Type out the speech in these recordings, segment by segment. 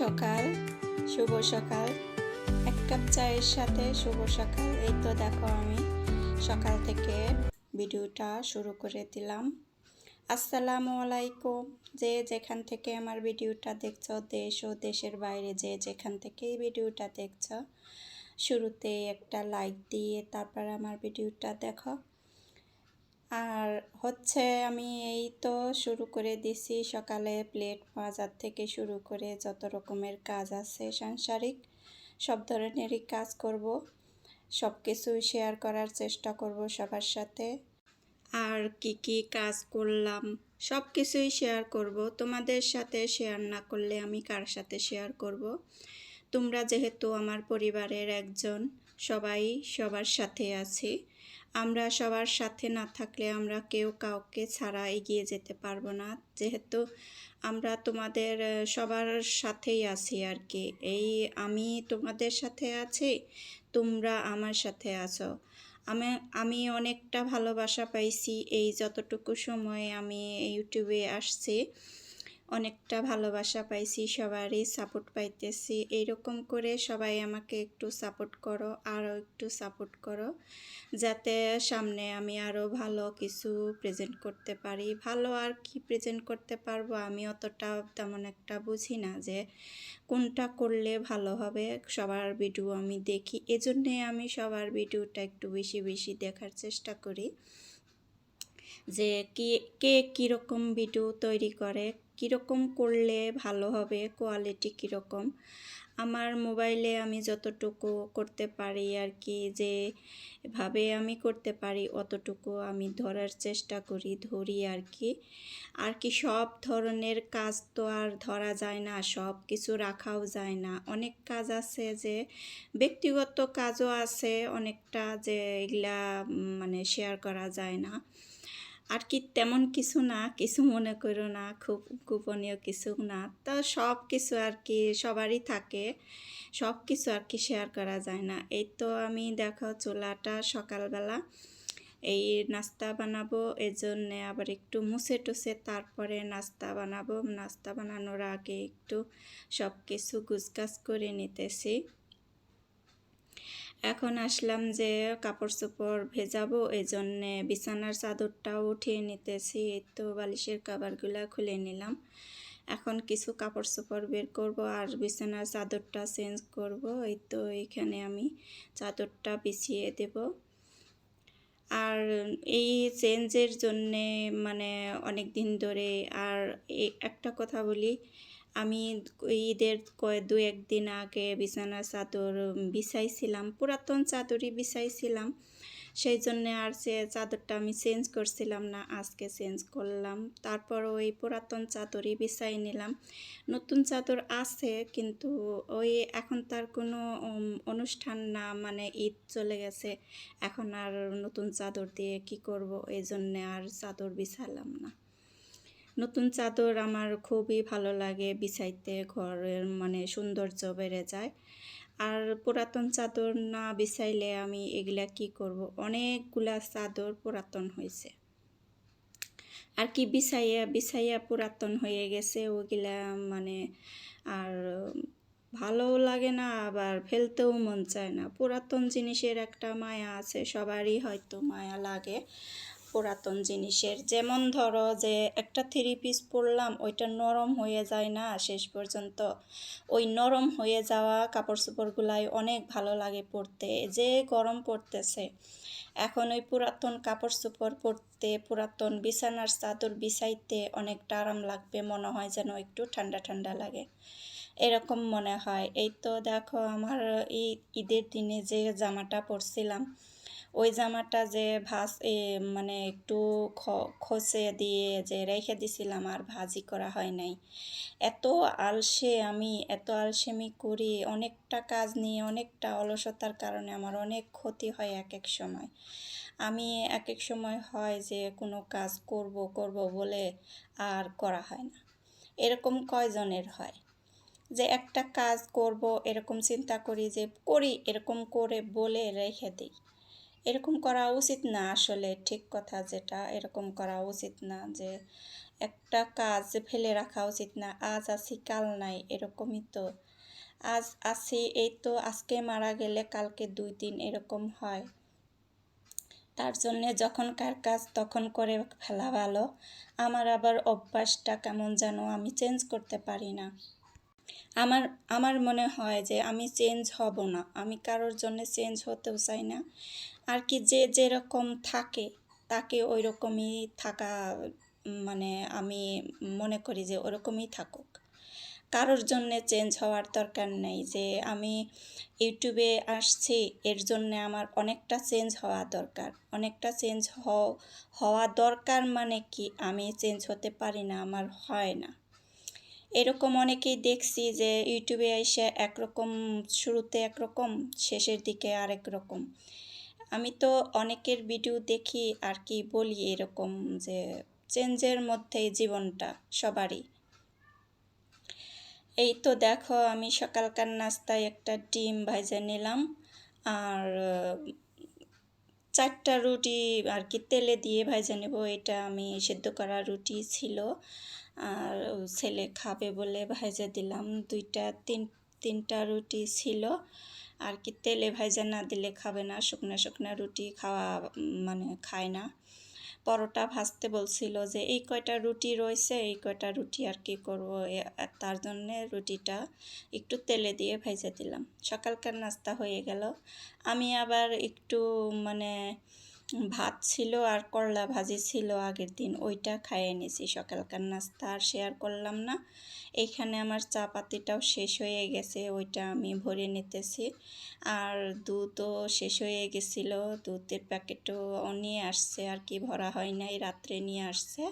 সকাল। শুভ সকাল। এক কাপ চায়ের সাথে শুভ সকাল। এই তো দেখো আমি সকাল থেকে ভিডিওটা শুরু করে দিলাম। আসসালামু আলাইকুম। যে যেখান থেকে আমার ভিডিওটা দেখছ, দেশ ও দেশের বাইরে যে যেখান থেকে ভিডিওটা দেখছ শুরুতে একটা লাইক দিয়ে তারপর আমার ভিডিওটা দেখো। আর হচ্ছে আমি এই তো শুরু করে দিছি সকালে প্লেট বাজার থেকে শুরু করে যত রকমের কাজ আছে সাংসারিক, সব ধরনেরই কাজ করব। সব কিছুই শেয়ার করার চেষ্টা করব সবার সাথে। আর কি কি কাজ করলাম সব কিছুই শেয়ার করব। তোমাদের সাথে শেয়ার না করলে আমি কার সাথে শেয়ার করব? তোমরা যেহেতু আমার পরিবারের একজন, সবাই সবার সাথে আছি। আমরা সবার সাথে না থাকলে আমরা কেউ কাউকে ছাড়া এগিয়ে যেতে পারব না। যেহেতু আমরা তোমাদের সবার সাথেই আছি আর কি এই আমি তোমাদের সাথে আছি, তোমরা আমার সাথে আছো। আমি আমি অনেকটা ভালোবাসা পাইছি এই যতটুকু সময় আমি ইউটিউবে আসছি। অনেকটা ভালোবাসা পাইছি, সবারই সাপোর্ট পাইতেছি। এইরকম করে সবাই আমাকে একটু সাপোর্ট করো, আরও একটু সাপোর্ট করো, যাতে সামনে আমি আরও ভালো কিছু প্রেজেন্ট করতে পারি। ভালো আর কি প্রেজেন্ট করতে পারব আমি অতটা তেমন একটা বুঝি না যে কোনটা করলে ভালো হবে। সবার ভিডিও আমি দেখি। এজন্যে আমি সবার ভিডিওটা একটু বেশি বেশি দেখার চেষ্টা করি যে কি, কে কীরকম ভিডিও তৈরি করে কীরকম করলে ভালো হবে? কোয়ালিটি কীরকম? আমার মোবাইলে আমি যতটুকু করতে পারি আর কি, যে ভাবে আমি করতে পারি, অতটুকু আমি ধরার চেষ্টা করি, ধরি আর কি। আর কি সব ধরনের কাজ তো আর ধরা যায় না, সব কিছু রাখাও যায় না। অনেক কাজ আছে যে, ব্যক্তিগত কাজও আছে অনেকটা যে এগুলা মানে শেয়ার করা যায় না। আর কি তেমন কিছু না, কিছু মনে করো না, খুব গোপনীয় কিছু না। তো সব কিছু আর কি সবারই থাকে, সব কিছু আর কি শেয়ার করা যায় না। এই তো আমি দেখো চুলাটা সকালবেলা এই নাস্তা বানাবো এই জন্যে আবার একটু মুছে টুছে তারপরে নাস্তা বানাবো। নাস্তা বানানোর আগে একটু সব কিছু গুছগাছ করে নিতেছি। এখন আসলাম যে কাপড় চোপড় ভেজাবো এই জন্যে বিছানার চাদরটাও উঠিয়ে নিতেছি তো বালিশের কাবারগুলা খুলে নিলাম। এখন কিছু কাপড় চোপড় বের করব আর বিছানার চাদরটা চেঞ্জ করব, এই তো এখানে আমি চাদরটা বিছিয়ে দেব। আর এই চেঞ্জের জন্যে মানে অনেক দিন ধরে আর একটা কথা বলি আমি ঈদের কয়ে, দু একদিন আগে বিছানার চাদর বিছাইছিলাম, পুরাতন চাদরই বিছাইছিলাম। সেই জন্যে আর সে চাদরটা আমি চেঞ্জ করছিলাম না, আজকে চেঞ্জ করলাম। তারপর ওই পুরাতন চাদরই বিছাই নিলাম। নতুন চাদর আছে, কিন্তু ওই এখন তার কোনো অনুষ্ঠান না মানে ঈদ চলে গেছে। এখন আর নতুন চাদর দিয়ে কি করব? এই জন্যে আর চাদর বিছালাম না। নতুন চাদর আমার খুবই ভালো লাগে, বিছাইতে ঘরের মানে সৌন্দর্য বেড়ে যায়। আর পুরাতন চাদর না বিছাইলে আমি এগুলা কি করব? অনেকগুলা চাদর পুরাতন হয়েছে। আর কি বিছাইয়া বিছাইয়া পুরাতন হয়ে গেছে ওগুলা মানে আর ভালোও লাগে না, আবার ফেলতেও মন চায় না। পুরাতন জিনিসের একটা মায়া আছে, সবারই হয়তো মায়া লাগে। পুরাতন জিনিসের। যেমন ধরো যে একটা থ্রি পিস পরলাম, ওইটা নরম হয়ে যায় না শেষ পর্যন্ত। ওই নরম হয়ে যাওয়া কাপড় চোপড়গুলাই অনেক ভালো লাগে পরতে, যে গরম পড়তেছে এখন ওই পুরাতন কাপড় চোপড় পরতে, পুরাতন বিছানার চাদর বিছাইতে অনেকটা আরাম লাগবে, মনে হয় যেন একটু ঠান্ডা ঠান্ডা লাগে। এরকম মনে হয়। এই তো দেখো আমার এই ঈদের দিনে যে জামাটা পরছিলাম ওই জামাটা যে ভাজ মানে একটু খসে দিয়ে যে রেখে দিছিলাম, আর ভাজি করা হয় নাই। এত আলসে আমি, এত আলসেমি করি, অনেকটা কাজ নিয়ে, অনেকটা অলসতার কারণে আমার অনেক ক্ষতি হয় এক এক সময়। আমি এক এক সময় হয় যে কোনো কাজ করব করব বলে আর করা হয় না। এরকম কয়জনের হয়? যে একটা কাজ করব, এরকম চিন্তা করি যে করি, এরকম করে বলে রেখে দিই। এরকম করা উচিত না আসলে ঠিক কথা যেটা। এরকম করা উচিত না যে একটা কাজ ফেলে রাখা উচিত না। আজ আছি, কাল নাই, এরকমই তো। আজ আছি, এই তো আজকে মারা গেলে কালকে দুই দিন এরকম হয়। তার জন্যে যখনকার কাজ তখন করে ফেলা ভালো। আমার আবার অভ্যাসটা কেমন যেন আমি চেঞ্জ করতে পারি না। আমার আমার মনে হয় যে আমি চেঞ্জ হব না। আমি কারোর জন্য চেঞ্জ হতেও চাই না। আর কি যে যেরকম থাকে, তাকে ওই রকমই থাকা মানে আমি মনে করি যে ওরকমই থাকুক। কারোর জন্য চেঞ্জ হওয়ার দরকার নেই যে আমি ইউটিউবে আসছি, এর জন্য আমার অনেকটা চেঞ্জ হওয়া দরকার। অনেকটা চেঞ্জ হওয়া দরকার মানে কি? আমি চেঞ্জ হতে পারি না, আমার হয় না। এরকম অনেকেই দেখছি যে ইউটিউবে এসে একরকম, শুরুতে একরকম, শেষের দিকে আরেক রকম। আমি তো অনেকের ভিডিও দেখি আর কি বলি এরকম যে চেঞ্জের মধ্যেই জীবনটা সবারই। এই তো দেখো, আমি সকালকার নাস্তায় একটা ডিম ভাজা নিলাম আর, চারটা রুটি আর কি তেলে দিয়ে ভাজা নেব, এটা আমি সেদ্ধ করা রুটি ছিল। আর ছেলে খাবে বলে ভাজা দিলাম। দুইটা, তিন, তিনটা রুটি ছিল। আর কি তেলে ভাজা না দিলে খাবে না, শুকনা শুকনা রুটি খাওয়া মানে খায় না। পরোটা ভাজতে বলছিল যে, এই কয়টা রুটি রয়েছে, এই কয়টা রুটি আর কি করব? তার জন্যে রুটিটা একটু তেলে দিয়ে ভেজে দিলাম। সকালকার নাস্তা হয়ে গেল। আমি আবার একটু মানে ভাত ছিল আর করলা ভাজি ছিল আগের দিন, ওইটা খাইয়ে নিয়েছি সকালকার নাস্তা আর শেয়ার করলাম না। এইখানে আমার চা পাতিটাও শেষ হয়ে গেছে, ওইটা আমি ভরে নিতেছি। আর দুধও শেষ হয়ে গেছিল, দুধের প্যাকেটও নিয়ে আসছে, আর কি ভরা হয় নাই, রাত্রে নিয়ে আসছে।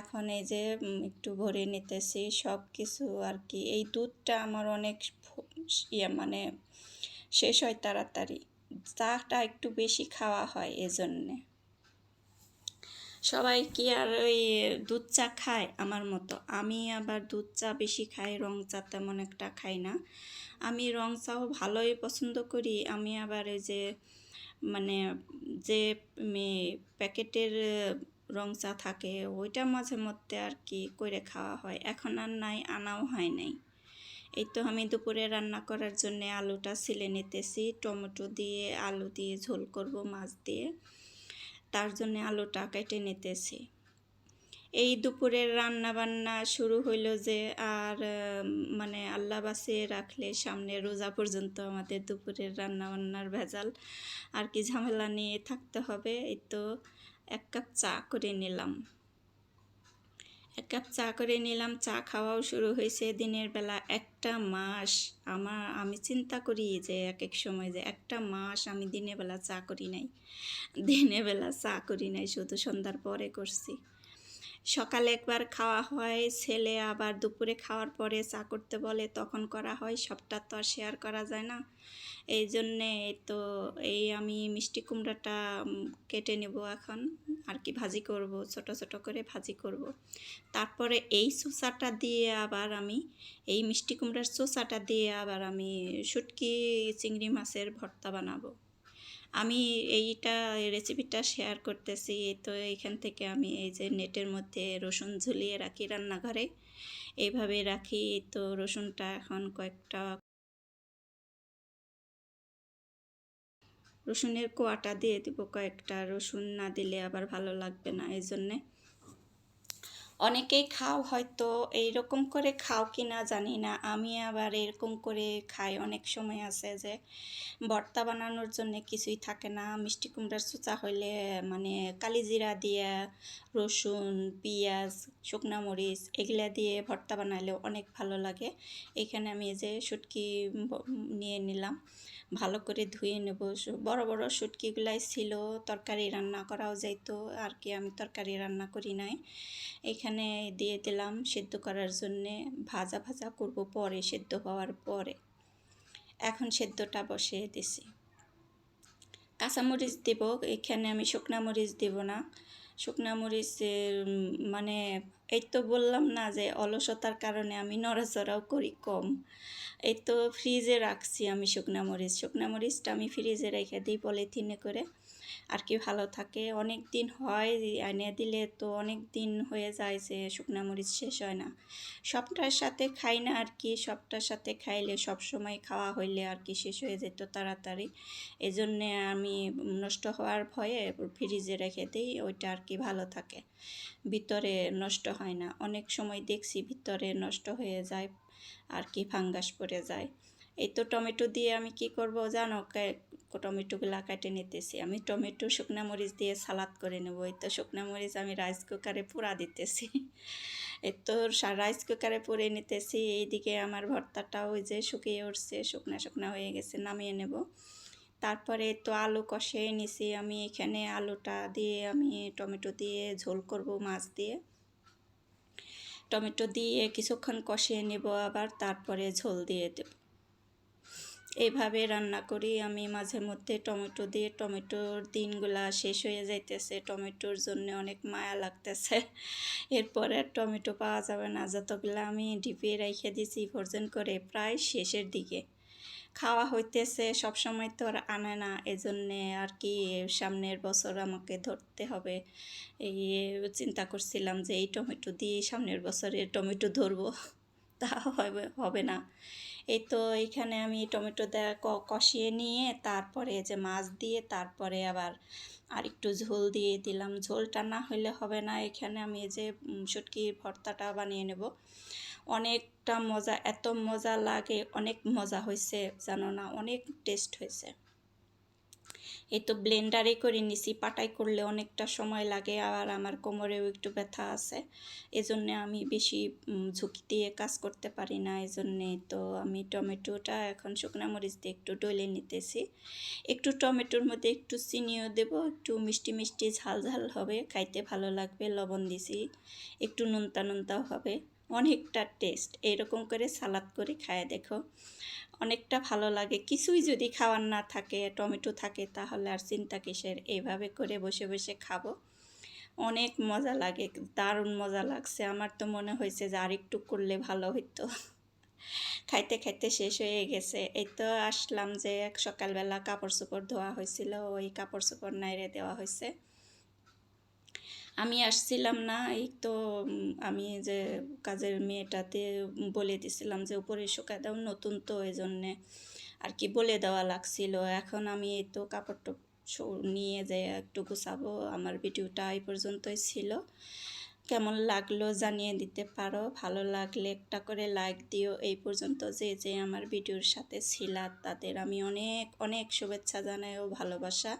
এখন এই যে একটু ভরে নিতেছি সব কিছু আর কি। এই দুধটা আমার অনেক ইয়ে মানে শেষ হয় তাড়াতাড়ি। চাটা একটু বেশি খাওয়া হয় এজন্যে। সবাই কি আর ওই দুধ চা খায়? আমার মতো। আমি আবার দুধ চা বেশি খাই, রং চা তেমন একটা খাই না। আমি রং চাও ভালোই পছন্দ করি। আমি আবার এই যে মানে যে প্যাকেটের রং চা থাকে, ওইটা মাঝে মধ্যে আর কি করে খাওয়া হয়। এখন আর নাই, আনাও হয় নাই। এই তো আমি দুপুরে রান্না করার জন্য আলুটা ছিলে নিতেছি। টমেটো দিয়ে আলু দিয়ে ঝোল করব, মাছ দিয়ে। তার জন্য আলুটা কেটে নিতেছি। এই দুপুরের রান্না বান্না শুরু হইল যে, আর মানে আল্লাহ বাসে রাখলে সামনে রোজা পর্যন্ত আমাদের দুপুরের রান্না বান্নার ভেজাল। আর কি ঝামেলা নিয়ে থাকতে হবে, এই তো এক কাপ চা করে নিলাম। এক কাপ চা করে নিলাম। চা খাওয়াও শুরু হয়েছে দিনের বেলা একটা মাস। আমার, আমি চিন্তা করি যে এক এক সময় যে একটা মাস আমি দিনের বেলা চা করি নাই। দিনের বেলা চা করি নাই, শুধু সন্ধ্যার পরে করছি। সকালে একবার খাওয়া হয়, ছেলে আবার দুপুরে খাওয়ার পরে চা করতে বলে, তখন করা হয়, সবটা তো আর শেয়ার করা যায় না। এই জন্যে তো, এই আমি মিষ্টি কুমড়াটা কেটে নেব এখন, আর কি ভাজি করব, ছোট ছোট করে ভাজি করব। তারপরে এই চোষাটা দিয়ে আবার আমি, এই মিষ্টি কুমড়ার চোষাটা দিয়ে আবার আমি শুটকি, চিংড়ি মাছের ভর্তা বানাবো। আমি এইটা রেসিপিটা শেয়ার করতেছি। তো এইখান থেকে আমি এই যে নেটের মধ্যে রসুন ঝুলিয়ে রাখি রান্নাঘরে। এইভাবে রাখি। তো রসুনটা এখন কয়েকটা রসুনের কোয়াটা দিয়ে দিব। কয়েকটা রসুন না দিলে আবার ভালো লাগবে না। এই জন্যে অনেকেই খাও হয়তো এইরকম করে খাও কি না জানি না। আমি আবার এরকম করে খাই। অনেক সময় আছে যে ভর্তা বানানোর জন্য কিছুই থাকে না। মিষ্টি কুমড়ার চুচা হইলে মানে কালিজিরা দিয়ে, রসুন, পেঁয়াজ, শুকনা মরিচ এগুলা দিয়ে ভর্তা বানাইলে অনেক ভালো লাগে। এখানে আমি এই যে শুটকি নিয়ে নিলাম। ভালো করে ধুয়ে নেব। বড় বড় শুটকিগুলাই ছিল, তরকারি রান্না করাও যাইতো, আর কি আমি তরকারি রান্না করি নাই। এখানে দিয়ে দিলাম সেদ্ধ করার জন্যে, ভাজা ভাজা করব পরে, সেদ্ধ হওয়ার পরে। এখন সেদ্ধটা বসিয়ে দিছি। কাঁচামরিচ দেব, এখানে আমি শুকনা মরিচ দেব না। শুকনা মরিচ মানে এই তো বললাম না যে অলসতার কারণে আমি নড়াচড়াও করি কম। এই তো ফ্রিজে রাখছি আমি শুকনা মরিচ। শুকনা মরিচটা আমি ফ্রিজে রেখে দিই পলিথিনে করে। আর কি ভালো থাকে। অনেক দিন হয় এনে দিলে তো অনেক দিন হয়ে যায় যে শুকনা মরিচ শেষ হয় না। সবটার সাথে খাই না আর কি, সবটার সাথে খাইলে সব সময় খাওয়া হইলে আর কি শেষ হয়ে যেত তাড়াতাড়ি। এই জন্যে আমি নষ্ট হওয়ার ভয়ে ফ্রিজে রেখে দিই, ওইটা আর কি ভালো থাকে। ভিতরে নষ্ট হয় না। অনেক সময় দেখছি ভিতরে নষ্ট হয়ে যায়, আর কি ফাঙ্গাস পড়ে যায়। এই তো টমেটো দিয়ে আমি কি করব জানো? টমেটোগুলা কেটে নিতেছি। আমি টমেটো, শুকনা মরিচ দিয়ে সালাদ করে নেব। এই তো শুকনা মরিচ আমি রাইস কুকারে পুরা দিতেছি। এই তো রাইস কুকারে পুড়ে নিতেছি। এইদিকে আমার ভর্তাটা ওই যে শুকিয়ে উঠছে, শুকনা শুকনা হয়ে গেছে, নামিয়ে নেব। তারপরে তো আলু কষিয়ে নিছি। আমি এখানে আলুটা দিয়ে আমি টমেটো দিয়ে ঝোল করব মাছ দিয়ে। টমেটো দিয়ে কিছুক্ষণ কষিয়ে নেব আবার, তারপরে ঝোল দিয়ে দেব। এইভাবে রান্না করি। আমি মাঝে মধ্যে টমেটো দিয়ে, টমেটোর দিনগুলা শেষ হয়ে যাইতেছে। টমেটোর জন্য অনেক মায়া লাগতেছে। এরপরে টমেটো পাওয়া যাবে না। যতগুলো আমি ডিপে রেখে দিছি ফোরজেন করে প্রায় শেষের দিকে। খাওয়া হইতেছে সব সময় তো আর আনে না। এজন্যে আর কি সামনের বছর আমাকে ধরতে হবে। এই চিন্তা করছিলাম যে এই টমেটো দিয়ে সামনের বছরে টমেটো ধরবো। তা হবে হবে না। এই তো এখানে আমি টমেটো দেয়া কষিয়ে নিয়ে তারপরে যে মাছ দিয়ে তারপরে আবার আর একটু ঝোল দিয়ে দিলাম। ঝোলটা না হলে হবে না। এখানে আমি এই যে শুটকির ভর্তাটা বানিয়ে নেব। অনেকটা মজা, এত মজা লাগে, অনেক মজা হয়েছে জানো না, অনেক টেস্ট হয়েছে এই তো ব্লেন্ডারে করে নিছি, পাটাই করলে অনেকটা সময় লাগে আর আমার কোমরেও একটু ব্যথা আছে। এজন্যে আমি বেশি ঝুঁকি দিয়ে কাজ করতে পারি না, এজন্যে তো আমি টমেটোটা এখন শুকনো মরিচ দিয়ে একটু ডলে নিতেছি। একটু টমেটোর মধ্যে একটু চিনিও দেব, একটু মিষ্টি মিষ্টি ঝাল ঝাল হবে, খাইতে ভালো লাগবে, লবণ দিছি, একটু নোনতা নোনতাও হবে। অনেকটা টেস্ট। এরকম করে সালাদ করে খায়, দেখো। অনেকটা ভালো লাগে। কিছুই যদি খাওয়ার না থাকে, টমেটো থাকে, তাহলে আর চিন্তা কিসের এইভাবে করে বসে বসে খাব। অনেক মজা লাগে, দারুণ মজা লাগছে। আমার তো মনে হয়েছে যে আরেকটু করলে ভালো হতো খাইতে খাইতে শেষ হয়ে গেছে। এই তো আসলাম যে সকালবেলা কাপড় চোপড় ধোয়া হয়েছিল, ওই কাপড় চোপড় নাইরে দেওয়া হয়েছে। আমি আসছিলাম না, এই তো আমি যে কাজের মেয়েটাতে বলে দিছিলাম যে উপরে শুকায় দাও, নতুন তো এই জন্যে আর কি বলে দেওয়া লাগছিল। এখন আমি এই তো কাপড় নিয়ে যে একটু গুছাবো, আমার ভিডিওটা এই পর্যন্তই ছিল। কেমন লাগল জানিয়ে দিতে পারো। ভালো লাগলে একটা করে লাইক দিও। এই পর্যন্ত যে যে আমার ভিডিওর সাথে ছিলা তাদের আমি অনেক অনেক শুভেচ্ছা জানাই ও ভালোবাসা।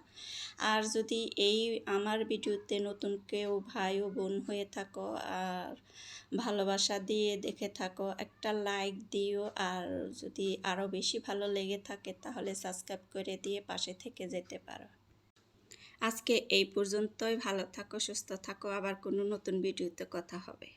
আর যদি এই আমার ভিডিওতে নতুন কেউ ভাই ও বোন হয়ে থাকো আর ভালোবাসা দিয়ে দেখে থাকো, একটা লাইক দিও। আর যদি আরও বেশি ভালো লেগে থাকে তাহলে সাবস্ক্রাইব করে দিয়ে পাশে থেকে যেতে পারো। আজকে এই পর্যন্তই। ভালো থাকো সুস্থ থাকো। আবার কোনো নতুন ভিডিওতে কথা হবে।